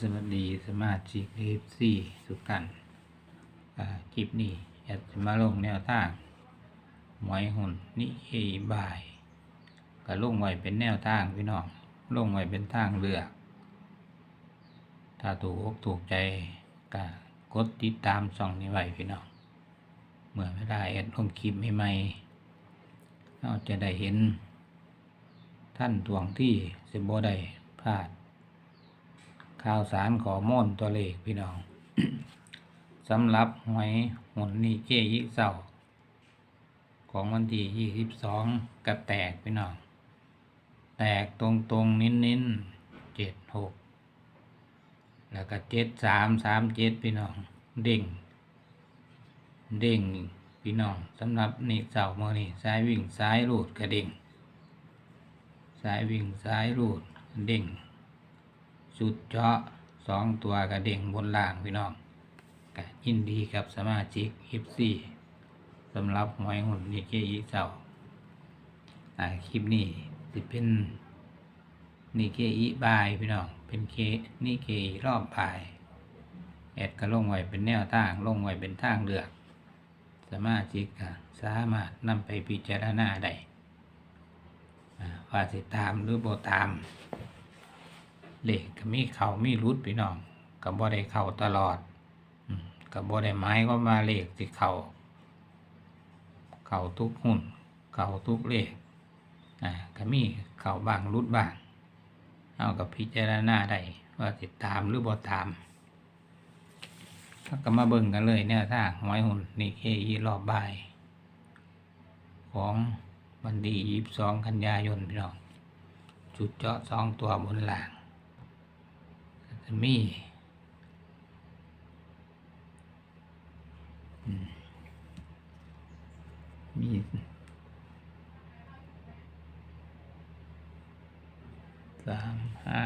สวัสดีสมาชิกเอฟซีทุกท่านคลิปนี้อยากจะมาลงแนวทางหมอยหุ่นนิเอบายก็ลงไว้เป็นแนวทางพี่น้องลงไว้เป็นทางเลือก ถ้าถูกอกถูกใจก็กดติดตามช่องนี้ไว้พี่น้องเมื่อเวลาแอดลงคลิปใหม่ๆเราจะได้เห็นท่านทวงที่สิบโบได้พลาด ข่าวสารขอม่นตัวเลขพี่น้องสำหรับหวยหนนี่เจยิเศร้าของวันที่ยี่สิบสองกระแตกพี่น้อง แตกตรงตรงๆเน้นเน้นเจ็ดหกแล้วก็เจ็ดสามสามเจ็ดพี่น้องเด้งเด้งพี่น้องสำหรับนี่เสาร์มื่อนี่ซ้ายวิ่งซ้ายรูดกระเด้งซ้ายวิ่งซ้ายรูดเด้ง สุดเจาะสองตัวกระเด้งบนล่างพี่น้องกยินดีกับสมาชิกฮิปซี่สำหรับหวยหุ่นนี่เกอีเสาอ่าคลิปนี้จะเป็นนี่เกอีบายพี่น้องเป็นเคนี่เกอีรอบบายแอดก็ลงไว้เป็นแนวทางลงไว้เป็นทางเลือก สมาชิกสามารถนำไปพิจารณาได้อ่าว่าสิตามหรือบ่ตาม เลขก็มีเขามีรุดพี่น้องก็บ่ได้เข้าตลอดก็บ่ได้หมายก็มาเลขสิเข้าเข้าทุกหุ้นเข้าทุกเลขอ่าก็มีเข้าบางรุดบางเอากับพิจารณาได้ว่าติดตามหรือบ่ตามก็มาเบิ่งกันเลยเนี่ยถ้าหวยหุ่นนี่เคยีรอบบ่าย ของวันที่ยี่สิบสองกันยายนพี่น้องจุดเจาะสองตัวบนหล่าง ก็จะมีอืมมีสามห้า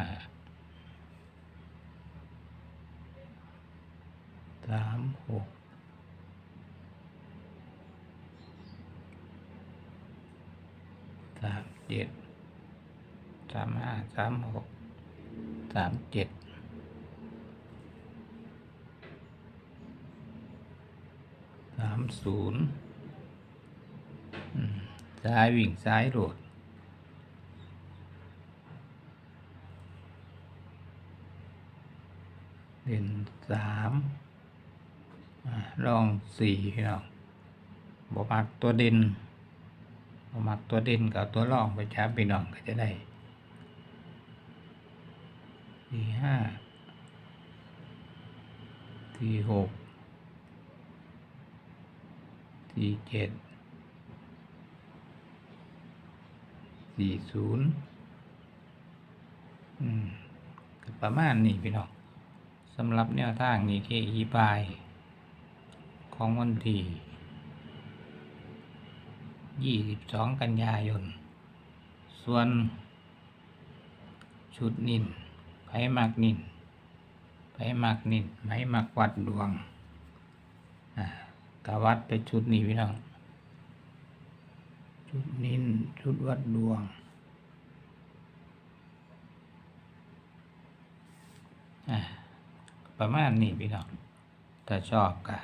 สามหกสามเจ็ดสามห้าสามหกสามเจ็ด สามศูนย์ซ้ายวิ่งซ้ายโหลดเด่นสามลองสี่พี่น้องบมักตัวเด่นบมักตัวเด่นกับตัวรองไปจับพี่น้องก็จะได้สี่ห้าสี่หก สี่เจ็ดสี่ศูนย์ประมาณนี้พี่น้องสำหรับแนวทางนี้เคอีบาย ของวันที่ยี่สิบสองกันยายน ส่วน ชุดนินไผมักนินไผมักนินไผมักวัดดวงอ่า กวัดไปชุดนี้พี่น้อง ชุดนินชุดวัดดวงอ่าประมาณนี้พี่น้อง ถ้าชอบก็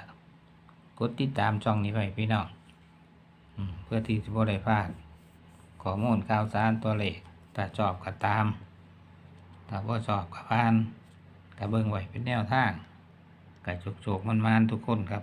กดติดตามช่องนี้ไว้พี่น้องเพื่อที่จะบ่ได้พลาดข้อมูลข่าวสารตัวเลขถ้าชอบก็ตาม ถ้าบ่ชอบก็ผ่านก็เบิ่งไว้เป็นแนวทางก็โจกๆมันๆทุกคนครับ